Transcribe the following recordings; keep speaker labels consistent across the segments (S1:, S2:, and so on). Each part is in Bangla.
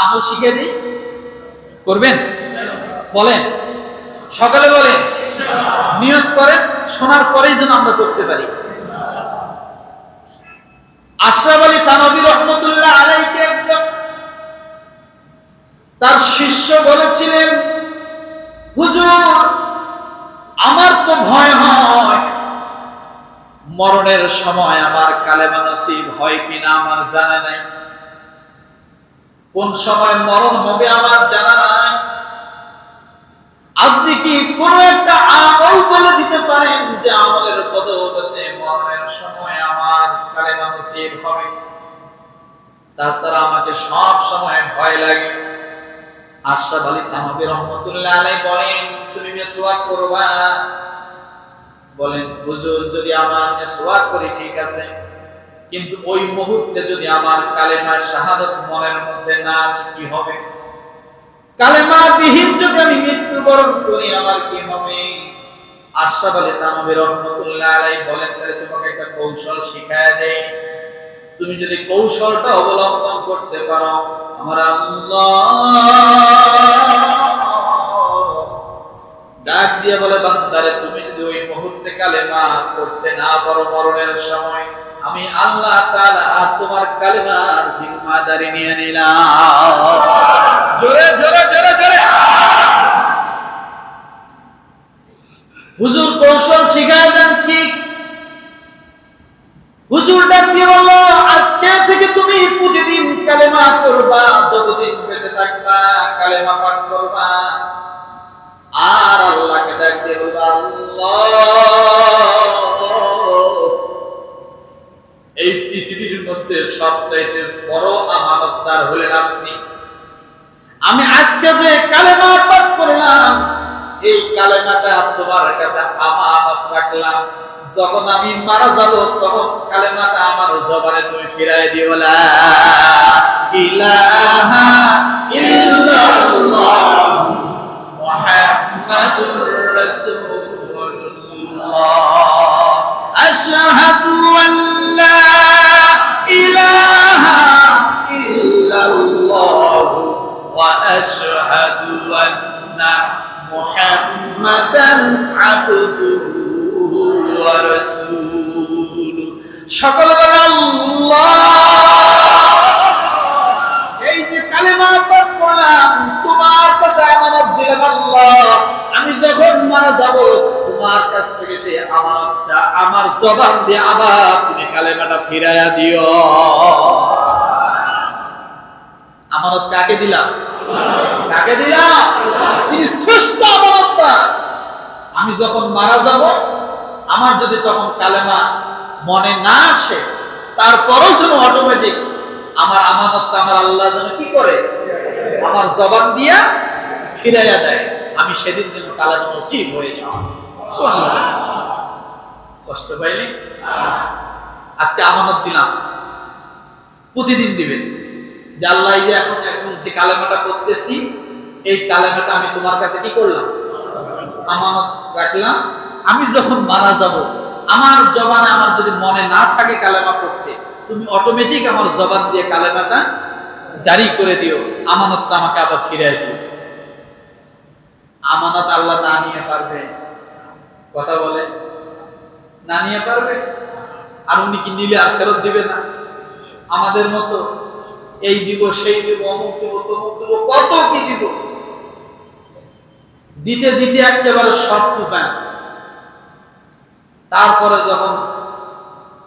S1: আমল শিখিয়ে দিই? করবেন? বলেন। সকালে বলেন, নিয়ত করেন, শোনার পরেই যেন আমরা করতে পারি। আশরাফ আলী তানবী রহমতুল্লাহ আলাইকে একজন তার শিষ্য বলেছিলেন, হুজুর, আমার তো ভয় হয়। মরণের সময় আমার কালেমা নসিব হয় কিনা আমার জানা নাই। কোন সময় মরণ হবে আমার জানা নাই। আপনি কি কোন একটা আমল বলে দিতে পারেন যে আমলের বদৌলতে মরণের সময় আমার কালেমা নসিব হবে? তাছাড়া আমাকে সব সময় ভয় লাগে। আশরাফ আলী থানবী রহমতুল্লাহ আলাই বলেন, তুমি মেসওয়াক করবা? বলেন, হুজুর, যদি আমার মেসওয়াক করি, ঠিক আছে। কিন্তু ওই মুহূর্তে যদি আমার কালেমা শাহাদত মনের মধ্যে না আসে, কি হবে? কালেমা বিহীন যদি আমি মৃত্যুবরণ করি, আমার কি হবে? আশরাফ আলী থানবী রহমতুল্লাহ আলাই বলেন, তাহলে তোমাকে একটা কৌশল শিখায় দেয় তুমি যদি কৌশলটা অবলম্বন করতে পারো, আমার ডাক দিয়ে বলে বান্দারে তুমি যদি ওই মুহূর্তে কালেমা করতে না পারো মরণের সময় আমি আল্লাহ তাআলা তোমার কালেমার জিম্মাদারি নিয়ে নিলাম। জোরে জোরে জোরে জোরে। হুজুর কৌশল শিখায় দেন কি? হুজুর ডাক বলল, আজকে থেকে তুমি প্রতিদিন কালেমা করবা যতদিন বেঁচে থাকবা, কালেমা পাঠ করবা। আর আল্লাহকে ডাক দিয়ে বলবা, আল্লাহ এই পৃথিবীর মধ্যে সবচাইতে বড় আমানতদার হলেন আপনি। আমি আজকে যে কালেমা পাঠ করলাম, এই কালেমাটা তোমার কাছে আমানত রাখলাম। যখন আমি মারা যাব, তখন কালেমাটা আমার জবানে তুমি ফিরাই দিও, লা ইলাহা ইল্লাল্লাহ মুহাম্মাদুর রাসূলুল্লাহ। আশহাদু আন ওয়া রাসূলুহু সকল বলে আল্লাহ। এই যে কালেমা পাঠ করলাম, তোমার কাছে আমানত দিলাম আল্লাহ। আমি যখন মারা যাব, তোমার কাছ থেকে সেই আমানতটা আমার জবান দিয়ে আবার তুমি কালেমাটা ফিরাইয়া দিও। আমানত কাকে দিলাম? কাকে দিলাম? তিনি শ্রেষ্ঠ আমানতটা আমি যখন মারা যাব আমার যদি তখন কালেমা মনে না আসে, তারপরও যেন অটোমেটিক আমার আমানতটা আমার আল্লাহ যেন কি করে? আমার জবান দিয়া ফিরাইয়া দেয়। আমি সেদিন যেন কালেমা নসিব হয়ে যাও সুবহানাল্লাহ। কষ্ট পাইলে? আজকে আমানত দিলাম। প্রতিদিন দিবেন। যে আল্লাহ এখন এখন যে কালেমাটা করতেছি এই কালেমাটা আমি তোমার কাছে কি করলাম? আমানত রাখলাম। আমি যখন মারা যাব, আমার জবানে আমার যদি মনে না থাকে কালেমা পড়তে, তুমি অটোমেটিক আমার জবান দিয়ে কালেমাটা জারি করে দিও, আমানতটা আমাকে আবার ফিরিয়ে দিও। আমানত আল্লাহ না নিয়ে পারবে। কথা বলে? না নিয়ে পারবে? আর উনি কি নিলে আর ফেরত দিবে না? আমাদের মতো, এই দিব, সেই দিব, অমুক দিব, তমুক দিব, কত কি দিব? দিতে দিতে একেবারে সব তুফান। তারপরে যখন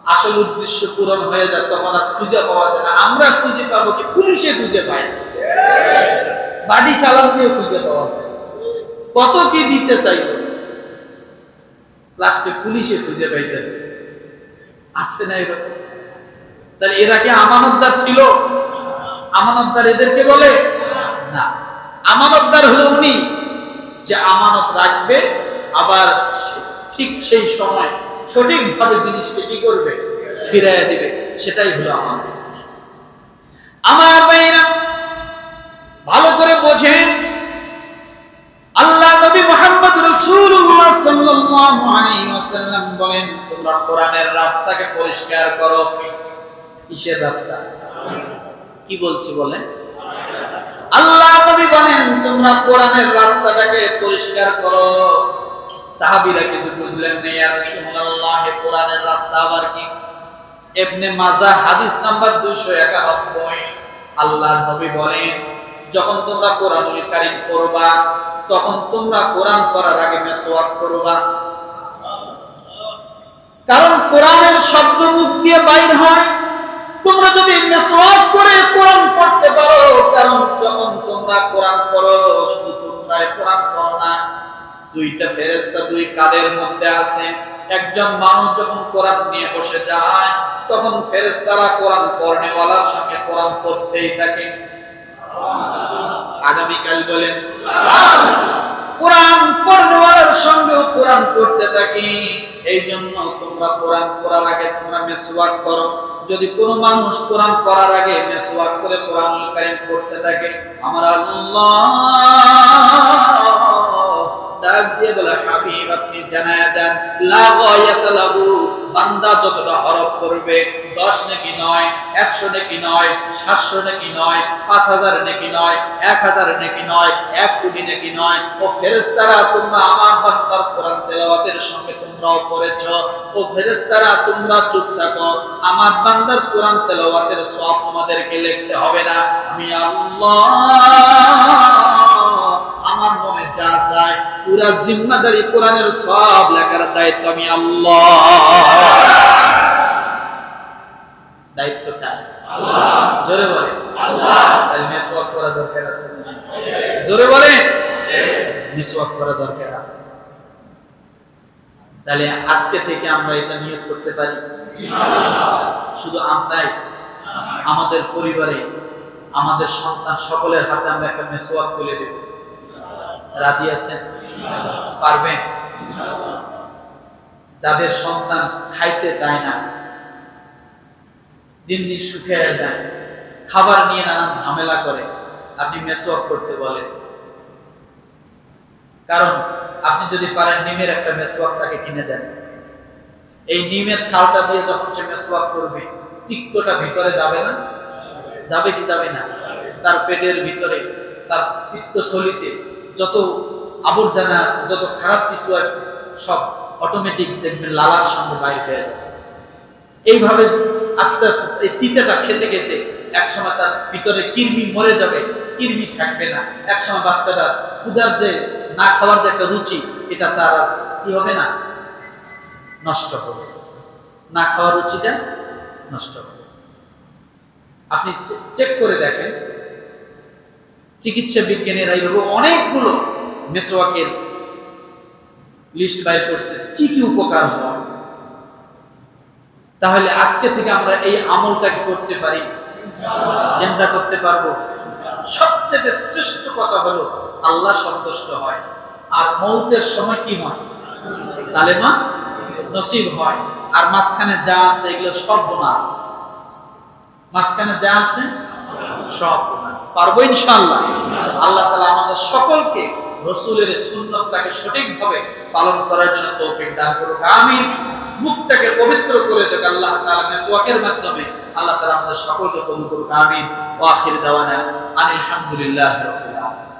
S1: আসল উদ্দেশ্য পূরণ হয়ে যায়, তখন আর খুঁজে পাওয়া যায় না। আমরা খুঁজে পাবো কি? পুলিশে খুঁজে পায় না। বাড়ি চালান দিয়ে খুঁজে পাওয়া কত কি দিতে চাইব? লাস্টে পুলিশে খুঁজে পাইতেছে। আসছে না এরকম তাহলে এরা কি আমানতদার ছিল? আমানতদার এদেরকে বলে? না। আমানতদার হলো উনি যে আমানত রাখবে, আবার ঠিক সেই সময় সঠিকভাবে জিনিসটা কি করবে? ফিরাইয়া দিবে। সেটাই হলো আমানত আমার ভাইরা ভালো করে বোঝেন। আল্লাহ নবী মোহাম্মদ রাসূলুল্লাহ সাল্লাল্লাহু আলাইহি ওয়াসাল্লাম বলেন, তোমরা কোরআনের রাস্তাকে পরিষ্কার করো। কিসের রাস্তা? কি বলছি বলেন? আল্লাহ নবী বলেন, তোমরা কোরআনের রাস্তাটাকে পরিষ্কার করো। সাহাবীরা কিছু বুঝলেন না, ইয়া রাসূলুল্লাহ কোরআনের রাস্তা আবার কি? ইবনে মাজা হাদিস নাম্বার 291 আল্লাহর নবী বলেন, যখন তোমরা কোরআনুল কারীম পড়বা, তখন তোমরা কোরআন পড়ার আগে মেসওয়াক করবা। কারণ কোরআনের শব্দ মুখ দিয়ে বাইর হয়। তোমরা যদি মেসওয়াক করে কোরআন পড়তে পারো, কারণ যখন তোমরা কোরআন পড়ো, শুধু তোমরাই কোরআন দুইটা ফেরেশতা দুই কাদের মধ্যে আছে। একজন মানুষ যখন কোরআন নিয়ে বসে যায়, তখন ফেরেশতারা কোরআন পড়নেওয়ালার সঙ্গে কোরআন পড়তেই থাকে। আগামীকাল বলেন, কোরআন পড়নেওয়ালার সঙ্গেও কোরআন পড়তে থাকি। এই জন্য তোমরা কোরআন পড়ার আগে তোমরা মেসওয়াক করো। যদি কোনো মানুষ কোরআন পড়ার আগে মেসওয়াক করে কোরআনুল কারীম পড়তে থাকে, আমার আল্লাহ আপনি জানায় দেন, লা বান্দা যতটা হরফ করবে 10 নাকি নয় 100 নাকি নয় 700 নাকি নয় 5000 নাকি নয় 1000 নাকি নয় 1 কোটি নাকি নয়, ও ফেরেশতারা, তোমরা আমার বান্দার কোরআন তেলাওয়াতের সঙ্গে তোমরাও পড়েছো। ও ফেরেশতারা, তোমরা চুপ থাকো, আমার বান্দার কোরআন তেলাওয়াতের সওয়াব তোমাদেরকে লিখতে হবে না। আমি আল্লাহ যা চায় পুরা জিম্মাদারি কোরআনের সব লেখার দায়িত্ব আমি আল্লাহ। দায়িত্ব কার? জোরে বলে মেসওয়াক করা দরকার আছে জোরে বলে মেসওয়াক করা দরকার আছে। তাহলে আজকে থেকে আমরা এটা নিয়োগ করতে পারি? শুধু আমরাই? আমাদের পরিবারে আমাদের সন্তান সকলের হাতে আমরা একটা মেসওয়াক তুলে দেব। রাজি আছেন? পারবেন? যাদের সন্তান খাইতে চায় না, দিন দিন সুখে যায়, খাবার নিয়ে নানান ঝামেলা করে, আপনি মেসওয়াক করতে বলেন। কারণ আপনি যদি পারেন নিমের একটা মেসওয়াক তাকে কিনে দেন। এই নিমের থালটা দিয়ে যখন সে মেসওয়াক করবে, তিক্তটা ভিতরে যাবে না? যাবে কি যাবে না? তার পেটের ভিতরে, তার পিত্তথলিতে যত আবর্জনা আছে, যত খারাপ কিছু আছে, সব অটোমেটিক দেখবেন লালার সঙ্গে বাইর হয়ে যাবে। এইভাবে আস্তে আস্তে এই তিতেটা খেতে খেতে একসময় তার ভিতরে কিরমি মরে যাবে কিরমি থাকবে না। একসময় বাচ্চাটা ক্ষুধার যে না খাওয়ার যে একটা রুচি, এটা তার কি হবে না? নষ্ট হবে। না খাওয়ার রুচিটা নষ্ট হবে। আপনি চেক করে দেখেন। চিকিৎসা বিজ্ঞানীরা এইভাবে অনেকগুলো মেসোয়াকের লিস্ট বাইর করছে কি কি উপকার হয়। তাহলে আজকে থেকে আমরা এই আমলটাকে করতে পারি? চিন্তা করতে পারব। সবচেয়ে শ্রেষ্ঠ কথা হলো, আল্লাহ সন্তুষ্ট হয়। আর মৌতের সময় কি হয়? তালেমা নসিব হয়। আর মাঝখানে যা আছে এগুলো সব বোনাস। মাঝখানে যা আছে? সব পারব ইনশাল্লাহ আল্লাহ তালা আমাদের সকলকে রসুলের সুন্নতটাকে সঠিকভাবে পালন করার জন্য তৌফিক দান করুক, আমিন। মুখটাকে পবিত্র করে দেখ আল্লাহ তালা মেসওয়াকের মাধ্যমে। আল্লাহ তালা আমাদের সকলকে কবুল করুক, আমিন। ওয়া আখির দাওয়ানা আনিল হামদুলিল্লাহি আলামিন।